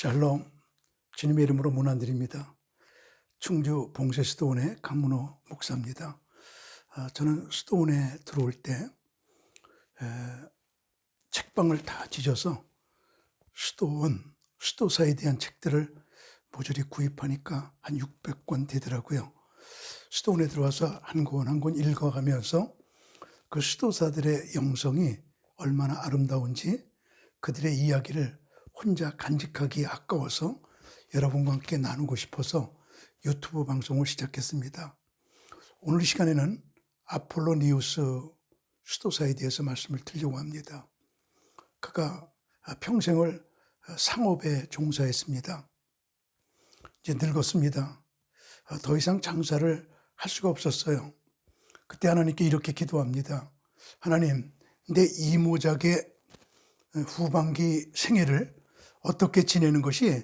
샬롬 주님의 이름으로 문안드립니다. 충주 봉쇄 수도원의 강문호 목사입니다. 아, 저는 수도원에 들어올 때 에, 책방을 다 뒤져서 수도원, 수도사에 대한 책들을 모조리 구입하니까 한 600권 되더라고요. 수도원에 들어와서 한 권 한 권 읽어가면서 그 수도사들의 영성이 얼마나 아름다운지 그들의 이야기를 혼자 간직하기 아까워서 여러분과 함께 나누고 싶어서 유튜브 방송을 시작했습니다. 오늘 시간에는 아폴로 니우스 수도사에 대해서 말씀을 드리려고 합니다. 그가 평생을 상업에 종사했습니다. 이제 늙었습니다. 더 이상 장사를 할 수가 없었어요. 그때 하나님께 이렇게 기도합니다. 하나님, 내 이모작의 후반기 생애를 어떻게 지내는 것이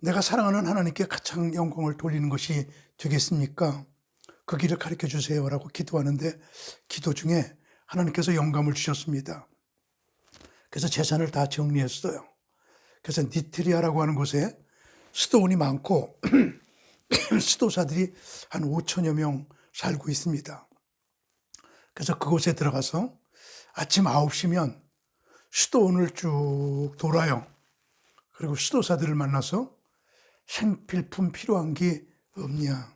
내가 사랑하는 하나님께 가장 영광을 돌리는 것이 되겠습니까? 그 길을 가르쳐 주세요라고 기도하는데 기도 중에 하나님께서 영감을 주셨습니다. 그래서 재산을 다 정리했어요. 그래서 니트리아라고 하는 곳에 수도원이 많고 수도사들이 한 5천여 명 살고 있습니다. 그래서 그곳에 들어가서 아침 9시면 수도원을 쭉 돌아요. 그리고 수도사들을 만나서 생필품 필요한 게 없냐?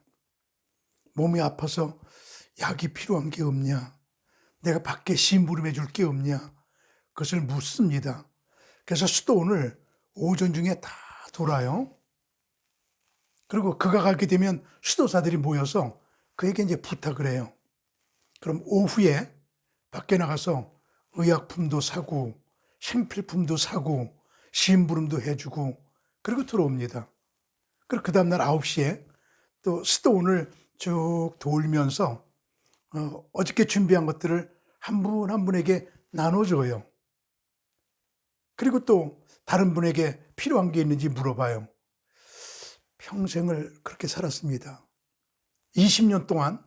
몸이 아파서 약이 필요한 게 없냐? 내가 밖에 심부름해 줄 게 없냐? 그것을 묻습니다. 그래서 수도원을 오전 중에 다 돌아요. 그리고 그가 가게 되면 수도사들이 모여서 그에게 이제 부탁을 해요. 그럼 오후에 밖에 나가서 의약품도 사고 생필품도 사고 심부름도 해주고 그리고 들어옵니다. 그리고 그 다음날 9시에 또 스톤을 쭉 돌면서 어, 어저께 준비한 것들을 한분한 분에게 나눠줘요. 그리고 또 다른 분에게 필요한 게 있는지 물어봐요. 평생을 그렇게 살았습니다. 20년 동안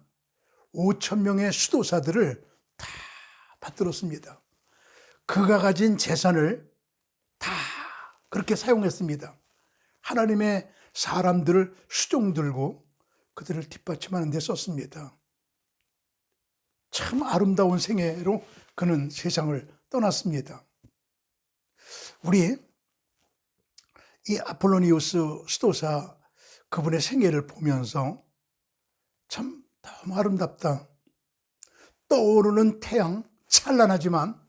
5천 명의 수도사들을 다 받들었습니다. 그가 가진 재산을 다 그렇게 사용했습니다. 하나님의 사람들을 수종 들고 그들을 뒷받침하는 데 썼습니다. 참 아름다운 생애로 그는 세상을 떠났습니다. 우리 이 아폴로니우스 수도사 그분의 생애를 보면서 참 너무 아름답다. 떠오르는 태양 찬란하지만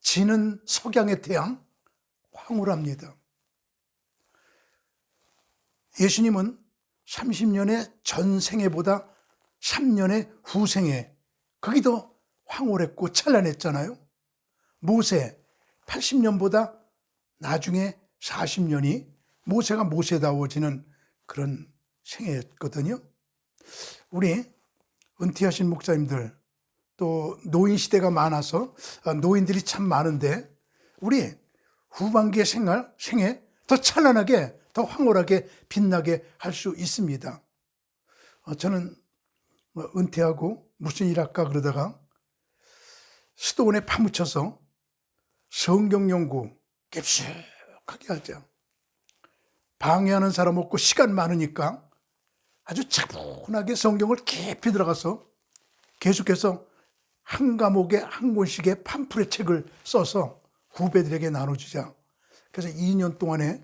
지는 석양의 태양 황홀합니다. 예수님은 30년의 전생애보다 3년의 후생애 그게 더 황홀했고 찬란했잖아요. 모세 80년보다 나중에 40년이 모세가 모세다워지는 그런 생애였거든요. 우리 은퇴하신 목사님들 또 노인 시대가 많아서 노인들이 참 많은데 우리 후반기의 생활, 생애 더 찬란하게 더 황홀하게 빛나게 할 수 있습니다. 어, 저는 뭐 은퇴하고 무슨 일 할까 그러다가 수도원에 파묻혀서 성경 연구 깊숙하게 하자. 방해하는 사람 없고 시간 많으니까 아주 차분하게 성경을 깊이 들어가서 계속해서 한 과목에 한 권씩의 팜플의 책을 써서 후배들에게 나눠주자. 그래서 2년 동안에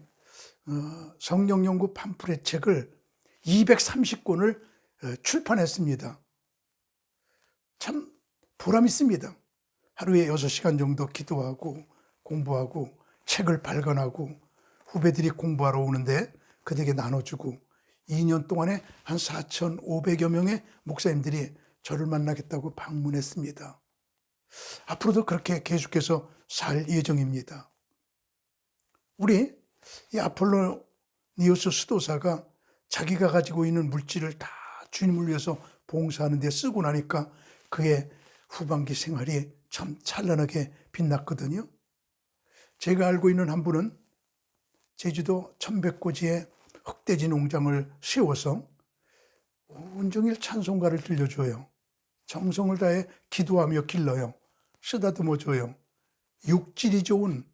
어, 성경 연구 팜플의 책을 230권을 어, 출판했습니다. 참 보람 있습니다. 하루에 6시간 정도 기도하고 공부하고 책을 발간하고 후배들이 공부하러 오는데 그들에게 나눠주고 2년 동안에 한 4,500여 명의 목사님들이 저를 만나겠다고 방문했습니다. 앞으로도 그렇게 계속해서 살 예정입니다. 우리 이 아폴로 니오스 수도사가 자기가 가지고 있는 물질을 다 주님을 위해서 봉사하는 데 쓰고 나니까 그의 후반기 생활이 참 찬란하게 빛났거든요. 제가 알고 있는 한 분은 제주도 천백고지에 흑돼지 농장을 세워서 온종일 찬송가를 들려줘요. 정성을 다해 기도하며 길러요. 쓰다듬어 줘요. 육질이 좋은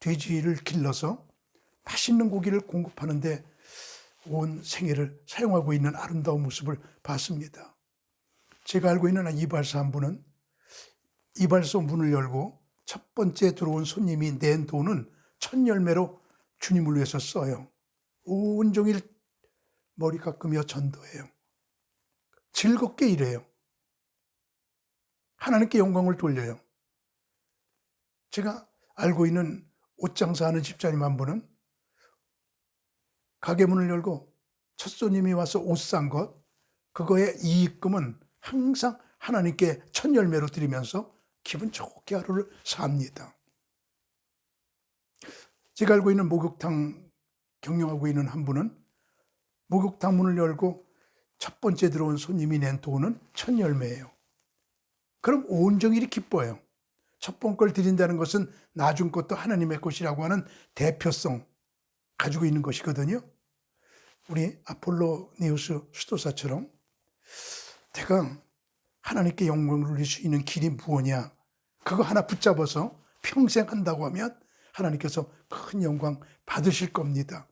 돼지를 길러서 맛있는 고기를 공급하는데 온 생애를 사용하고 있는 아름다운 모습을 봤습니다. 제가 알고 있는 한 이발사 한 분은 이발소 문을 열고 첫 번째 들어온 손님이 낸 돈은 첫 열매로 주님을 위해서 써요. 온종일 머리 깎으며 전도해요. 즐겁게 일해요. 하나님께 영광을 돌려요. 제가 알고 있는 옷 장사하는 집사님 한 분은 가게 문을 열고 첫 손님이 와서 옷 산 것, 그거의 이익금은 항상 하나님께 첫 열매로 드리면서 기분 좋게 하루를 삽니다. 제가 알고 있는 목욕탕 경영하고 있는 한 분은 목욕탕 문을 열고 첫 번째 들어온 손님이 낸 돈은 첫 열매예요. 그럼 온종일이 기뻐요. 첫번 걸 드린다는 것은 나중 것도 하나님의 것이라고 하는 대표성 가지고 있는 것이거든요. 우리 아폴로니우스 수도사처럼 내가 하나님께 영광을 올릴 수 있는 길이 무엇이냐 그거 하나 붙잡아서 평생 한다고 하면 하나님께서 큰 영광 받으실 겁니다.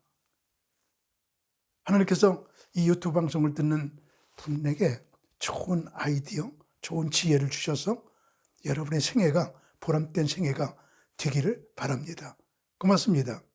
하나님께서 이 유튜브 방송을 듣는 분에게 좋은 아이디어, 좋은 지혜를 주셔서 여러분의 생애가 보람된 생애가 되기를 바랍니다. 고맙습니다.